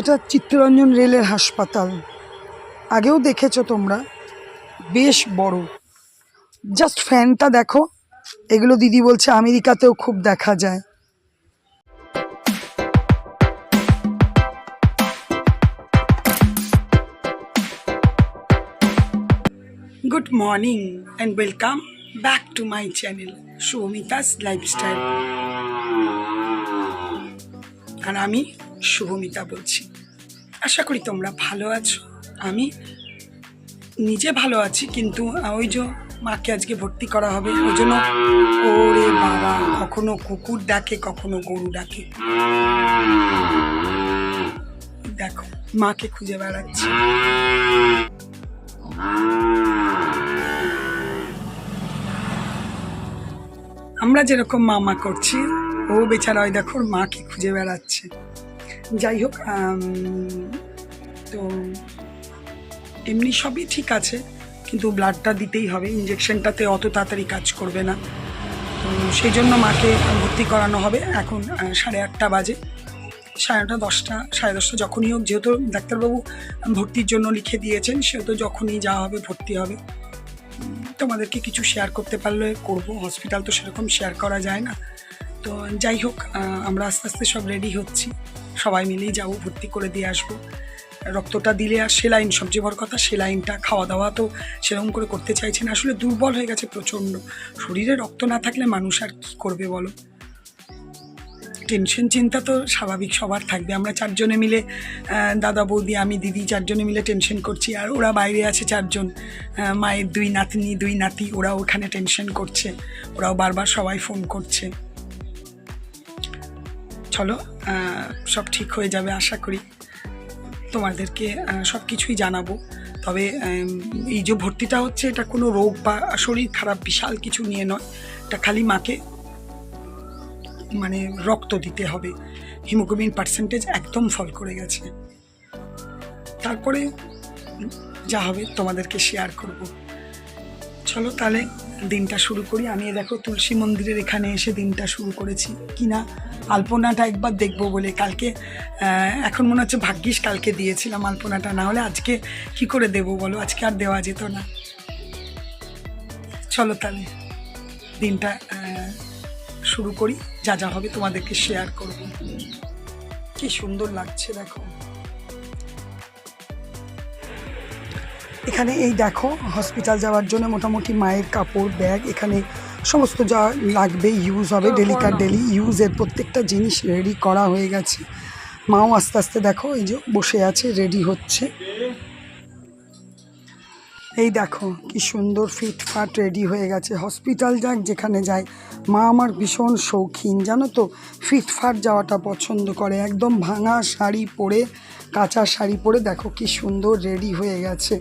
এটা চিত্তরঞ্জন রেলের হাসপাতাল। আগেও দেখেছ তোমরা? বেশ বড়। জাস্ট ফ্যানটা দেখো। এগুলো দিদি বলছে আমেরিকাতেও খুব দেখা যায়। Good morning and welcome back to my channel Shubhamita's lifestyle আর আমি শুভমিতা বলছি। আশা করি তোমরা ভালো আছো। আমি নিজে ভালো আছি, কিন্তু ওই যে মাকে আজকে ভর্তি করা হবে, ওই জন্য ওরে বাবা, কখনো কুকুর ডাকে, কখনো গরু ডাকে। দেখো, মাকে খুঁজে বেড়াচ্ছে। আমরা যেরকম মামা করছি, ও বেচারা ওই দেখো মাকে খুঁজে বেড়াচ্ছে। যাই হোক তো এমনি সবই ঠিক আছে, কিন্তু ব্লাডটা দিতেই হবে। ইঞ্জেকশনটাতে অত তাড়াতাড়ি কাজ করবে না। তো সেই জন্য মাকে ভর্তি করানো হবে এখন সাড়ে আটটা বাজে। সাড়ে নটা দশটা, সাড়ে দশটা যখনই হোক, যেহেতু ডাক্তারবাবু ভর্তির জন্য লিখে দিয়েছেন, সেহেতু যখনই যা হবে, ভর্তি হবে। তোমাদেরকে কিছু শেয়ার করতে পারলে করব। হসপিটাল তো সেরকম শেয়ার করা যায় না। তো যাই হোক আমরা আস্তে আস্তে সব রেডি হচ্ছি। সবাই মিলেই যাব, ভর্তি করে দিয়ে আসব। রক্তটা দিলে আর সেলাইন সবচেয়ে বড় কথা সেলাইনটা খাওয়া দাওয়া তো সেরকম করে করতে চাইছে না। আসলে দুর্বল হয়ে গেছে প্রচণ্ড। শরীরে রক্ত না থাকলে মানুষ আর কী করবে বলো? টেনশন, চিন্তা তো স্বাভাবিক, সবার থাকবে। আমরা চারজনে মিলে দাদা, বৌদি, আমি, দিদি চারজনে মিলে টেনশন করছি। আর ওরা বাইরে আছে চারজন মায়ের দুই নাতনি, দুই নাতি ওরা ওখানে টেনশন করছে। ওরাও বারবার সবাই ফোন করছে। চলো সব ঠিক হয়ে যাবে আশা করি। তোমাদেরকে সব কিছুই জানাব। তবে এই যে ভর্তিটা হচ্ছে, এটা কোনো রোগ বা শরীর খারাপ, বিশাল কিছু নিয়ে নয়। এটা খালি মাকে মানে রক্ত দিতে হবে। হিমোগ্লোবিন পার্সেন্টেজ একদম ফল করে গেছে। তারপরে যা হবে তোমাদেরকে শেয়ার করব। চলো তাহলে দিনটা শুরু করি। আমি দেখো তুলসী মন্দিরের এখানে এসে দিনটা শুরু করেছি। কিনা আলপনাটা একবার দেখব বলে কালকে এখন মনে হচ্ছে ভাগ্যিস কালকে দিয়েছিলাম আলপনাটা, না হলে আজকে কি করে দেবো বলো? আজকে আর দেওয়া যেত না। চলো তাহলে, দিনটা শুরু করি। যা যা হবে তোমাদেরকে শেয়ার করব। কি সুন্দর লাগছে, দেখো। এখানে এই দেখো হসপিটাল যাওয়ার জন্য মোটামুটি মায়ের কাপড় ব্যাগ এখানে সমস্ত যা লাগবে ইউজ হবে ডেলিকার ডেলি ইউজের প্রত্যেকটা জিনিস রেডি করা হয়ে গেছে। মাও আস্তে আস্তে দেখো এই যে বসে আছে রেডি হচ্ছে। এই দেখো কি সুন্দর ফিটফাট রেডি হয়ে গেছে। হসপিটাল যাক যেখানে যায় মা আমার ভীষণ শৌখিন জানো তো? ফিটফাট যাওয়াটা পছন্দ করে। একদম ভাঙা শাড়ি পরে কাঁচা শাড়ি পরে দেখো কি সুন্দর রেডি হয়ে গেছে।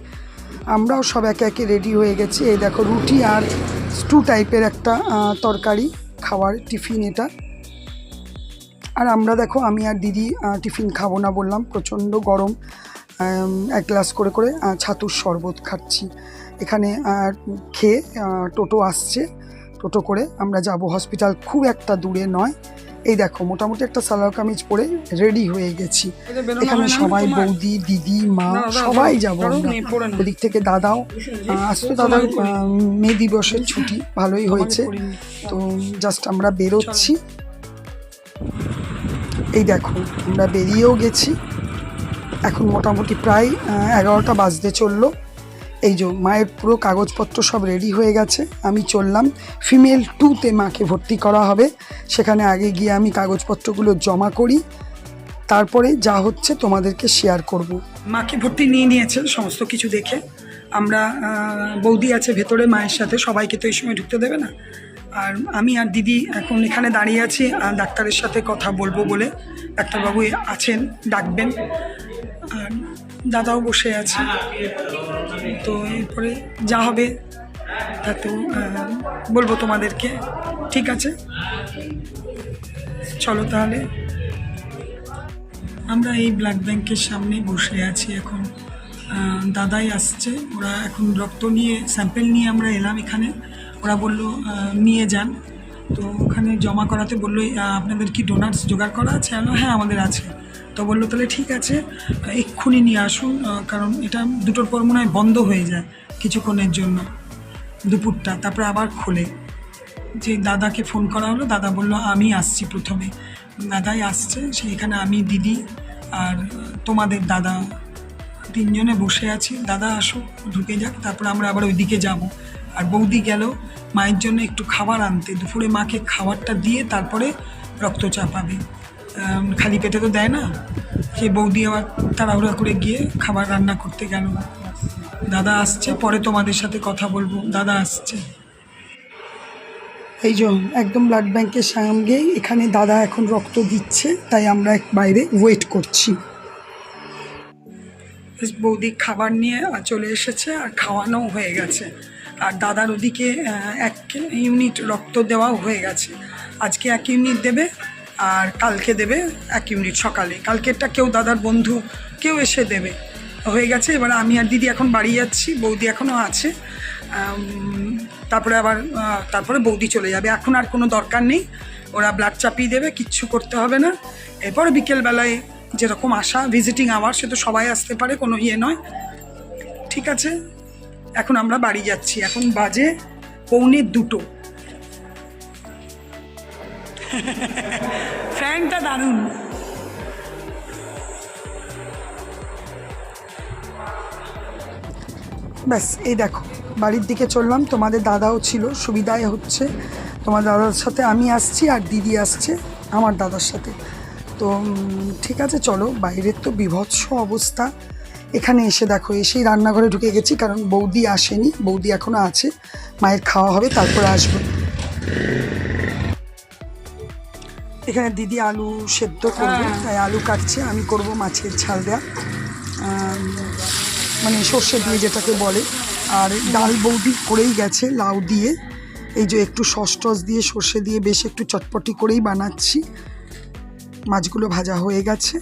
আমরাও সব একে একে রেডি হয়ে গেছি। এই দেখো রুটি আর স্টু টাইপের একটা তরকারি, খাওয়ার টিফিন এটা। আর আমরা দেখো, আমি আর দিদি টিফিন খাব না বললাম, প্রচণ্ড গরম। এক গ্লাস করে করে ছাতুর শরবত খাচ্ছি। এখানে খেয়ে টোটো আসছে। টোটো করে আমরা যাব হসপিটাল খুব একটা দূরে নয়। এই দেখো মোটামুটি একটা সালোয়ার কামিজ পরে রেডি হয়ে গেছি। এখানে সবাই বৌদি দিদি মা সবাই যাব আমরা। ওদিক থেকে দাদাও আজ তো দাদার মে দিবসের ছুটি ভালোই হয়েছে। তো জাস্ট আমরা বেরোচ্ছি। এই দেখো আমরা বেরিয়েও গেছি। এখন মোটামুটি প্রায় এগারোটা বাজতে চলল। এই যে মায়ের পুরো কাগজপত্র সব রেডি হয়ে গেছে, আমি চললাম। ফিমেল টুতে মাকে ভর্তি করা হবে। সেখানে আগে গিয়ে আমি কাগজপত্রগুলো জমা করি। তারপরে যা হচ্ছে তোমাদেরকে শেয়ার করব। মাকে ভর্তি নিয়ে নিয়েছে সমস্ত কিছু দেখে। আমরা বৌদি আছে ভেতরে, মায়ের সাথে। সবাইকে তো এই সময় ঢুকতে দেবে না। আর আমি আর দিদি এখন এখানে দাঁড়িয়ে আছি। ডাক্তারের সাথে কথা বলব বলে ডাক্তারবাবু আছেন, ডাকবেন। আর দাদাও বসে আছে। তো এরপরে যা হবে তাতেও আহ, বলব তোমাদেরকে। ঠিক আছে? চলো তাহলে। আমরা এই ব্লাড ব্যাংকের সামনে বসে আছি এখন। দাদাই আসছে। ওরা এখন রক্ত নিয়ে স্যাম্পেল নিয়ে আমরা এলাম এখানে। ওরা বলল নিয়ে যান। তো ওখানে জমা করাতে বলল আপনাদের কি ডোনার্স জোগাড় করা আছে? হ্যাঁ আমাদের আছে। তো বলল তাহলে ঠিক আছে এক্ষুনি নিয়ে আসুন কারণ এটা দুটোর পর মনে হয় বন্ধ হয়ে যায় কিছুক্ষণের জন্য দুপুরটা। তারপরে আবার খোলে। যে দাদাকে ফোন করা হলো দাদা বলল আমি আসছি প্রথমে। দাদাই আসছে সেইখানে আমি দিদি আর তোমাদের দাদা তিনজনে বসে আছি। দাদা আসো ঢুকে যাক তারপরে আমরা আবার ওইদিকে যাব। আর বৌদি গেল মায়ের জন্য একটু খাবার আনতে। দুপুরে মাকে খাবারটা দিয়ে তারপরে রক্তচাপ পাবে আম, খালি পেটে তো দেয় না। সে বৌদি আবার তাড়াহুড়া করে গিয়ে খাবার রান্না করতে গেল। দাদা আসছে পরে তোমাদের সাথে কথা বলব। দাদা আসছে। এই যে একদম ব্লাড ব্যাংকের সঙ্গে এখানে দাদা এখন রক্ত দিচ্ছে তাই আমরা এক বাইরে ওয়েট করছি। বৌদি খাবার নিয়ে চলে এসেছে আর খাওয়ানো হয়ে গেছে। আর দাদার ওদিকে এক ইউনিট রক্ত দেওয়াও হয়ে গেছে। আজকে এক ইউনিট দেবে আর কালকে দেবে এক ইউনিট সকালে। কালকেরটা কেউ দাদার বন্ধু, কেউ এসে দেবে। হয়ে গেছে, এবার আমি আর দিদি এখন বাড়ি যাচ্ছি, বৌদি এখনও আছে। তারপরে আবার তারপরে বৌদি চলে যাবে। এখন আর কোনো দরকার নেই, ওরা ব্লাড চাপিয়ে দেবে, কিচ্ছু করতে হবে না। এরপর বিকেলবেলায় যেরকম আসা ভিজিটিং আওয়ার সে তো সবাই আসতে পারে, কোনো ইয়ে নয়। ঠিক আছে, এখন আমরা বাড়ি যাচ্ছি। এখন বাজে পৌনে দুটো। ফ্যানটা দারুণ। ব্যাস, এই দেখো, বাড়ির দিকে চললাম। তোমাদের দাদাও ছিল, সুবিধায় হচ্ছে। তোমার দাদার সাথে আমি আসছি আর দিদি আসছে, আমার দাদার সাথে। তো ঠিক আছে, চলো, বাইরের তো বিভৎস অবস্থা। এখানে এসে দেখো, এসেই রান্নাঘরে ঢুকে গেছি, কারণ বৌদি আসেনি, বৌদি এখনও আছে। মায়ের খাওয়া হবে, তারপরে আসবে। এখানে দিদি আলু সেদ্ধ করবে তাই আলু কাটছে আমি করব মাছের ঝাল দেওয়া মানে সর্ষে দিয়ে যেটাকে বলে। আর ডাল বৌদি করেই গেছে লাউ দিয়ে। এই যে একটু সস টস দিয়ে সর্ষে দিয়ে বেশ একটু চটপটি করেই বানাচ্ছি। মাছগুলো ভাজা হয়ে গেছে।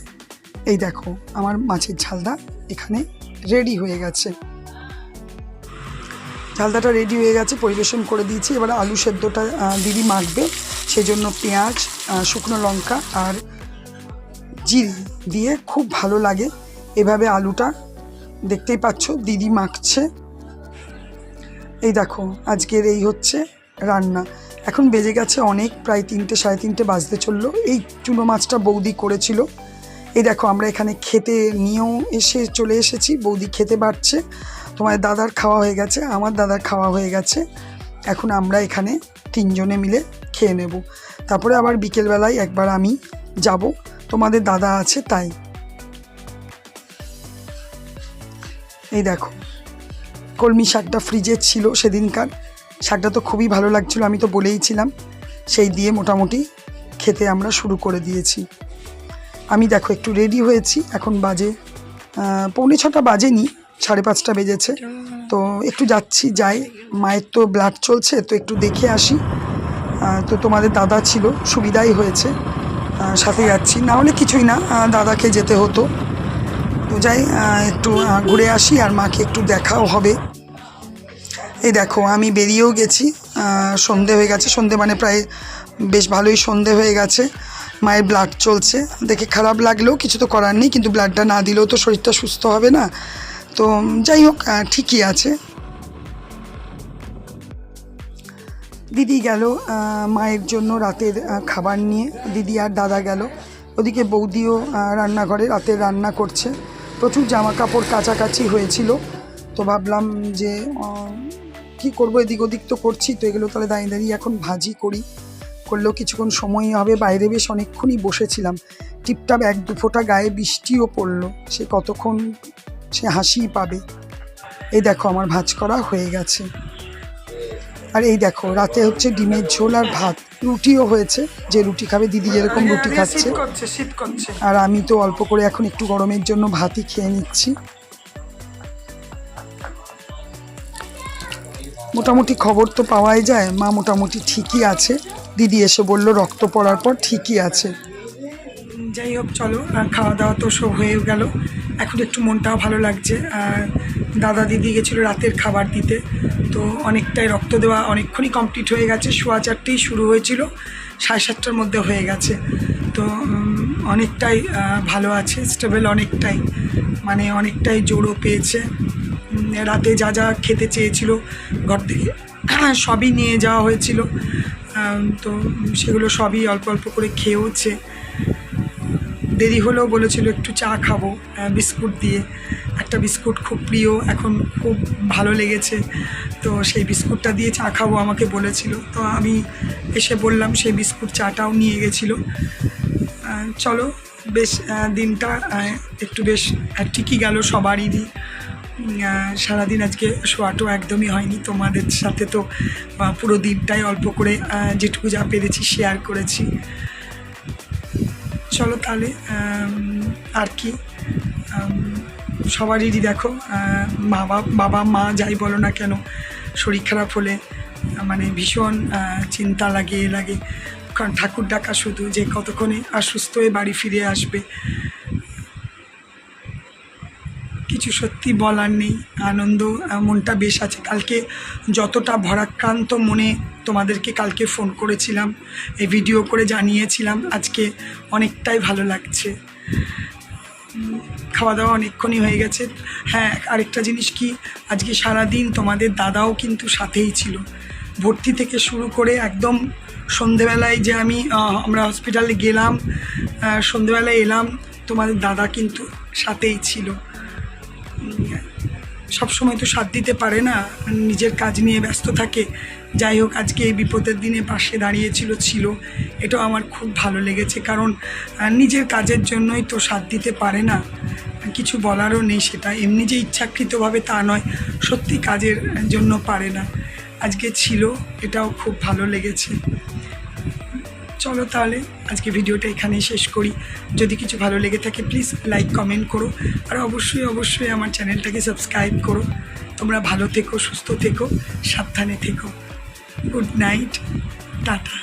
এই দেখো আমার মাছের ঝালদা এখানে রেডি হয়ে গেছে। ঝালদাটা রেডি হয়ে গেছে পরিবেশন করে দিয়েছি। এবার আলু সেদ্ধটা দিদি মাখবে। সেজন্য পেঁয়াজ শুকনো লঙ্কা আর জিরে দিয়ে খুব ভালো লাগে। এভাবে আলুটা দেখতেই পাচ্ছ, দিদি মাখছে। এই দেখো, আজকের এই হচ্ছে রান্না। এখন বেজে গেছে অনেক, প্রায় তিনটে, সাড়ে তিনটে বাজতে চলল। এই চুনো মাছটা বৌদি করেছিল। এই দেখো, আমরা এখানে খেতে নিয়েও এসে চলে এসেছি। বৌদি খেতে পারছে তোমার দাদার খাওয়া হয়ে গেছে, আমার দাদার খাওয়া হয়ে গেছে। এখন আমরা এখানে তিনজনে মিলে খেয়ে নেব। তারপরে আবার বিকেলবেলায় একবার আমি যাব। তোমাদের দাদা আছে, তাই। এই দেখো, কলমি শাকটা ফ্রিজে ছিল সেদিনকার। শাকটা তো খুবই ভালো লাগছিল, আমি তো বলেইছিলাম। সেই দিয়ে মোটামুটি খেতে আমরা শুরু করে দিয়েছি। আমি দেখো, একটু রেডি হয়েছি। এখন বাজে পৌনে ছটা বাজেনি। সাড়ে পাঁচটা বেজেছে। তো একটু যাচ্ছি, যাই। মায়ের তো ব্লাড চলছে, তো একটু দেখে আসি। তো তোমাদের দাদা ছিল, সুবিধাই হয়েছে। সাথে যাচ্ছি। না হলে কিছুই না দাদাকে যেতে হতো। তো যাই একটু ঘুরে আসি আর মাকে একটু দেখাও হবে। এই দেখো, আমি বেরিয়েও গেছি। সন্ধে হয়ে গেছে। সন্ধে মানে প্রায় বেশ ভালোই সন্ধে হয়ে গেছে। মায়ের ব্লাড চলছে। দেখে খারাপ লাগলেও কিছু তো করার নেই, কিন্তু ব্লাডটা না দিলেও তো শরীরটা সুস্থ হবে না। তো যাই হোক ঠিকই আছে। দিদি গেল মায়ের জন্য রাতের খাবার নিয়ে। দিদি আর দাদা গেল। ওদিকে বৌদিও রান্নাঘরে রাতের রান্না করছে। প্রচুর জামা কাপড় কাছাকাছি হয়েছিল। তো ভাবলাম যে কি করব, এদিক ওদিক তো করছি। তো এগুলো তাহলে দাঁড়িয়ে দাঁড়িয়ে এখন ভাজি করি। করলেও কিছুক্ষণ সময় হবে। বাইরে বেশ অনেকক্ষণই বসেছিলাম। টিপটাপ এক দু ফোঁটা গায়ে বৃষ্টিও পড়ল। সে কতক্ষণ সে হাসিই পাবে। এই দেখো আমার ভাজ করা হয়ে গেছে। আর এই দেখো রাতে হচ্ছে ডিমের ঝোল আর ভাত। রুটিও হয়েছে যে রুটি খাবে দিদি যেরকম রুটি খাচ্ছে। আর আমি তো অল্প করে এখন একটু গরমের জন্য ভাতই খেয়ে নিচ্ছি। মোটামুটি খবর তো পাওয়াই যায় মা মোটামুটি ঠিকই আছে। দিদি এসে বলল রক্ত পড়ার পর ঠিকই আছে। যাই হোক চলো আর খাওয়া দাওয়া তো সব হয়ে গেল। এখন একটু মনটাও ভালো লাগছে। দাদা দিদি গেছিল রাতের খাবার দিতে। তো অনেকটাই রক্ত দেওয়া অনেকক্ষণই কমপ্লিট হয়ে গেছে। সোয়া চারটেই শুরু হয়েছিল। সাড়ে সাতটার মধ্যে হয়ে গেছে। তো অনেকটাই ভালো আছে। স্টেবল অনেকটাই। মানে অনেকটাই জোরও পেয়েছে। রাতে যা যা খেতে চেয়েছিল, ঘর থেকে সবই নিয়ে যাওয়া হয়েছিল। তো সেগুলো সবই অল্প অল্প করে খেয়েওছে। দেরি হলেও বলেছিল একটু চা খাব বিস্কুট দিয়ে। একটা বিস্কুট খুব প্রিয়, এখন খুব ভালো লেগেছে। তো সেই বিস্কুটটা দিয়ে চা খাব আমাকে বলেছিল। তো আমি এসে বললাম সেই বিস্কুট চাটাও নিয়ে গেছিল। চলো, বেশ দিনটা একটু বেশ ঠিকই গেল সবারই সারাদিন আজকে শোয়াটো একদমই হয়নি। তোমাদের সাথে তো পুরো দিনটাই অল্প করে যেটুকু যা পেরেছি শেয়ার করেছি। চলো তাহলে আর কি সবারই দেখো মা বাবা মা যাই বলো না কেন, শরীর খারাপ হলে মানে ভীষণ চিন্তা লাগে লাগে। কারণ ঠাকুর ডাকা শুধু যে কতক্ষণে আর সুস্থ হয়ে বাড়ি ফিরে আসবে কিছু সত্যি বলার নেই, আনন্দ মনটা বেশ আছে। কালকে যতটা ভরাক্রান্ত মনে তোমাদেরকে কালকে ফোন করেছিলাম, এই ভিডিও করে জানিয়েছিলাম, আজকে অনেকটাই ভালো লাগছে। খাওয়া দাওয়া অনেকক্ষণই হয়ে গেছে। হ্যাঁ আরেকটা জিনিস কি, আজকে সারা দিন তোমাদের দাদাও কিন্তু সাথেই ছিল। ভর্তি থেকে শুরু করে একদম সন্ধেবেলায় যে আমি আমরা হসপিটালে গেলাম সন্ধেবেলায় এলাম, তোমাদের দাদা কিন্তু সাথেই ছিল। সব সময় তো সাথ দিতে পারে না, নিজের কাজ নিয়ে ব্যস্ত থাকে। যাই হোক, আজকে এই বিপদের দিনে পাশে দাঁড়িয়েছিল, ছিল। এটাও আমার খুব ভালো লেগেছে, কারণ নিজের কাজের জন্যই তো সাথ দিতে পারে না। কিছু বলারও নেই সেটা। এমনি যে ইচ্ছাকৃতভাবে তা নয়, সত্যি কাজের জন্য পারে না। আজকে ছিল, এটাও খুব ভালো লেগেছে। চলো তাহলে আজকে ভিডিওটা এখানেই শেষ করি। যদি কিছু ভালো লেগে থাকে প্লিজ লাইক কমেন্ট করো। আর অবশ্যই অবশ্যই আমার চ্যানেলটাকে সাবস্ক্রাইব করো। তোমরা ভালো থেকো, সুস্থ থেকো, সাবধানে থেকো। Good night tata